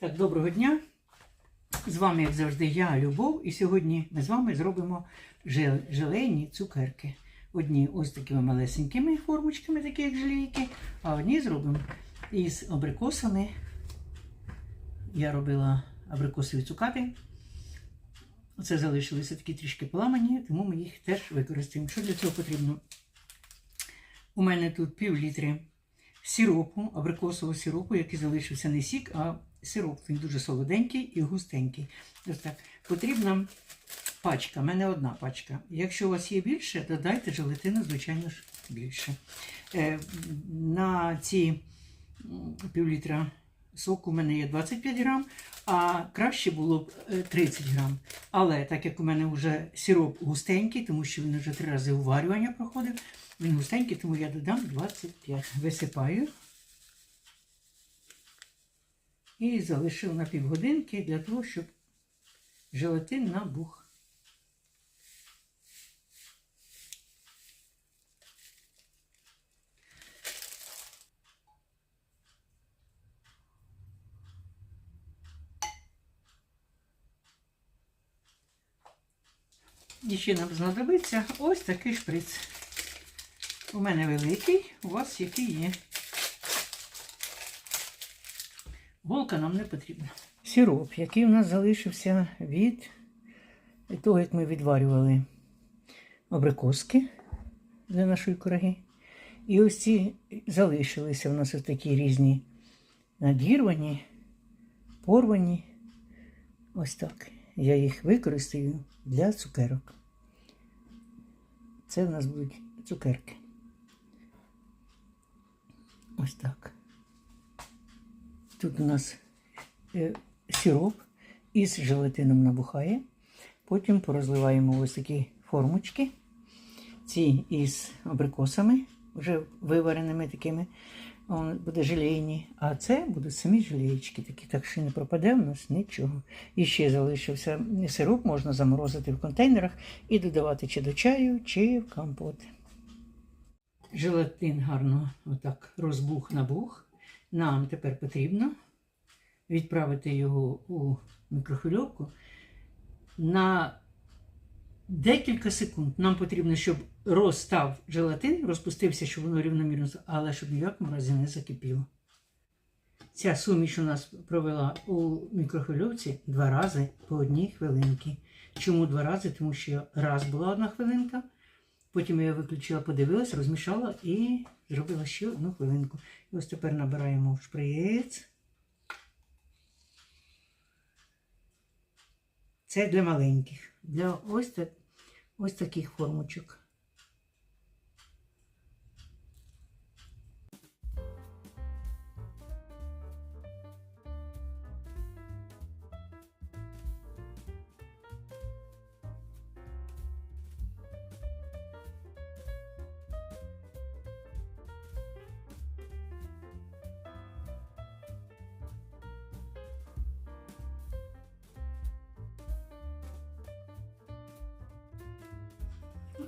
Так, доброго дня. З вами, як завжди, я, Любов, і сьогодні ми з вами зробимо жел- желейні цукерки. Одні ось такими малесенькими формочками, такі як желейки, а одні зробимо із абрикосами. Я робила абрикосові цукати. Оце залишилися такі трішки поламані, тому ми їх теж використаємо. Що для цього потрібно? У мене тут пів літри сиропу, абрикосового сиропу, який залишився не сік, а сироп. Він дуже солоденький і густенький. Ось так. Потрібна пачка, в мене одна пачка. Якщо у вас є більше, додайте желатину, звичайно ж, більше. Е, на ці півлітра соку у мене є 25 грам, а краще було б е, 30 грам. Але так як у мене вже сироп густенький, тому що він вже три рази уварювання проходив, він густенький, тому я додам 25. Висипаю. І залишив на півгодинки для того, щоб желатин набух. І ще нам знадобиться ось такий шприц. У мене великий, у вас який є. Голка нам не потрібна. Сироп, який у нас залишився від того, як ми відварювали абрикоски для нашої кураги. І ось ці залишилися у нас ось такі різні надірвані, порвані. Ось так. Я їх використаю для цукерок. Це в нас будуть цукерки. Ось так. Тут у нас е, сироп із желатином набухає. Потім порозливаємо ось такі формочки. Ці із абрикосами, вже вивареними такими. Буде желейні, а це будуть самі желеєчки, такі, так що не пропаде в нас нічого. І ще залишився сироп, можна заморозити в контейнерах і додавати чи до чаю, чи в компот. Желатин гарно отак розбух набух. Нам тепер потрібно відправити його у мікрохвильовку на декілька секунд. Нам потрібно, щоб розстав желатин, розпустився, щоб воно рівномірно, але щоб ні в якому разі не закипіло. Ця суміш у нас провела у мікрохвильовці два рази по одній хвилинці. Чому два рази? Тому що раз була одна хвилинка, потім я виключила, подивилась, розмішала і зробила ще одну хвилинку. І ось тепер набираємо в шприєць. Це для маленьких, для ось, так, ось таких формочок.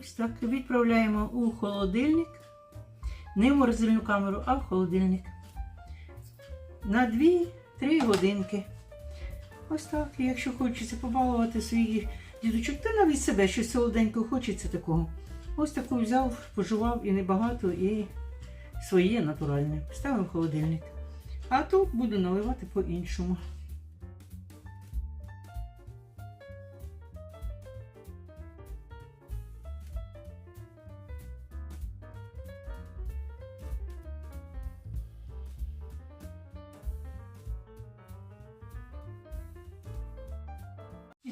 Ось так відправляємо у холодильник. Не в морозильну камеру, а в холодильник. На 2-3 годинки. Ось так. І якщо хочеться побалувати своїх діточок, то навіть себе щось солоденького хочеться такого. Ось таку взяв, пожував і небагато, і своє натуральне. Ставимо в холодильник. А тут буду наливати по-іншому.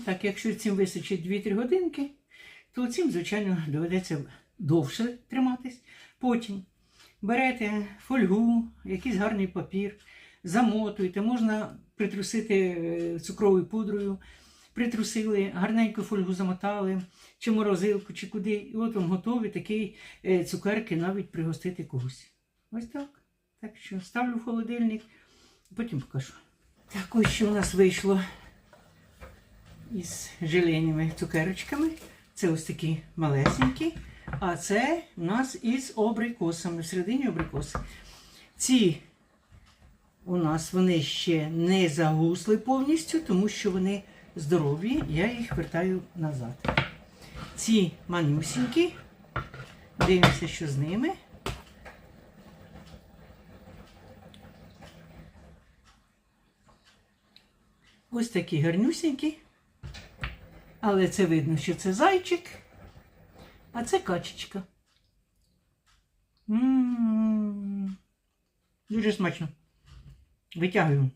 Так, якщо цим вистачить 2-3 годинки, то цим, звичайно, доведеться довше триматись. Потім берете фольгу, якийсь гарний папір, замотуєте, можна притрусити е, цукровою пудрою, притрусили, гарненьку фольгу замотали, чи морозилку, чи куди. І от вам готові такі е, цукерки навіть пригостити когось. Ось так. Так що ставлю в холодильник, потім покажу. Так, ось що у нас вийшло із желейними цукерочками. Це ось такі малесенькі. А це у нас із абрикосами, всередині абрикоси. Ці у нас вони ще не загусли повністю, тому що вони здорові, я їх вертаю назад. Ці манюсінькі, дивимося, що з ними. Ось такі гарнюсінькі. Але це видно, що це зайчик, а це качечка. М, Дуже смачно. Витягую.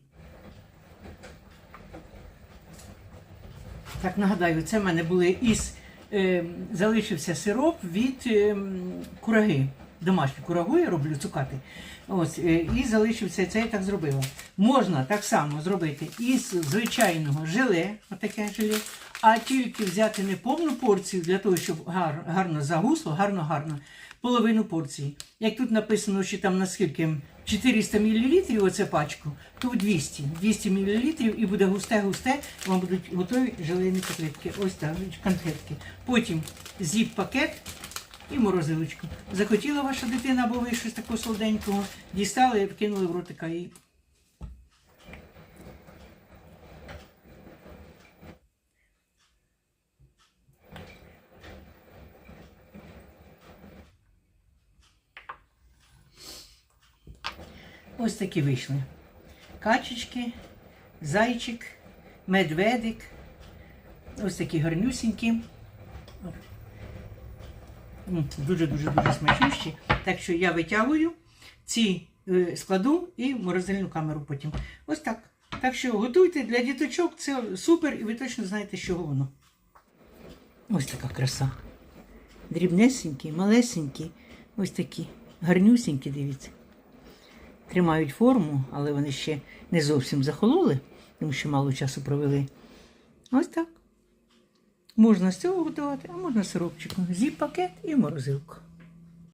Так, нагадаю, це в мене були із. Е, залишився сироп від е, кураги. Домашню курагу я роблю цукати. Ось, е, і залишився це я так зробила. Можна так само зробити із звичайного желе, отаке желе, а тільки взяти не повну порцію для того, щоб гар, гарно загусло, гарно-гарно, половину порції. Як тут написано, що там наскільки 400 мл оце пачку, то 200. 200 мл і буде густе-густе, вам будуть готові желейні котлетки. Ось так, конфетки. Потім зіп-пакет і морозилочку. Захотіла ваша дитина або ви щось такого солоденького, дістали і вкинули в ротика і. Ось такі вийшли. Качечки, зайчик, медведик. Ось такі гарнюсінькі. М, Дуже-дуже дуже смачнющі. Так що я витягую ці е, складу і в морозильну камеру потім. Ось так. Так що готуйте для діточок, це супер, і ви точно знаєте, чого воно. Ось така краса. Дрібнесенькі, малесенькі, ось такі, гарнюсінькі, дивіться. Тримають форму, але вони ще не зовсім захололи, тому що мало часу провели. Ось так. Можна з цього готувати, а можна сиропчиком. Зіп пакет і в морозилку.